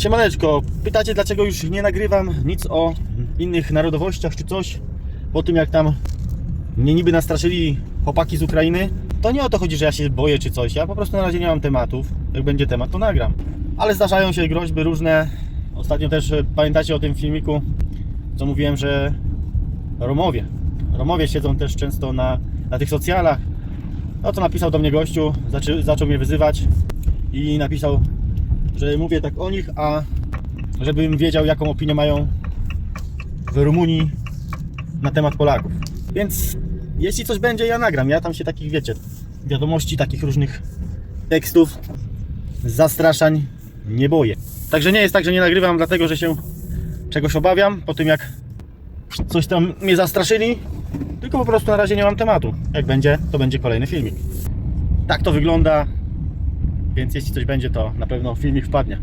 Siemaneczko, pytacie dlaczego już nie nagrywam nic o innych narodowościach czy coś? Po tym jak tam mnie niby nastraszyli chłopaki z Ukrainy? To nie o to chodzi, że ja się boję czy coś, ja po prostu na razie nie mam tematów. Jak będzie temat to nagram. Ale zdarzają się groźby różne. Ostatnio też e, pamiętacie o tym filmiku co mówiłem, że Romowie. Romowie siedzą też często na, na tych socjalach. No to napisał do mnie gościu, zaczął mnie wyzywać i napisał że mówię tak o nich, a żebym wiedział, jaką opinię mają w Rumunii na temat Polaków. Więc jeśli coś będzie, ja nagram. Ja tam się takich, wiecie, wiadomości, takich różnych tekstów, zastraszań nie boję. Także nie jest tak, że nie nagrywam, dlatego że się czegoś obawiam po tym, jak coś tam mnie zastraszyli, tylko po prostu na razie nie mam tematu. Jak będzie, to będzie kolejny filmik. Tak to wygląda. Więc jeśli coś będzie, to na pewno filmik wpadnie.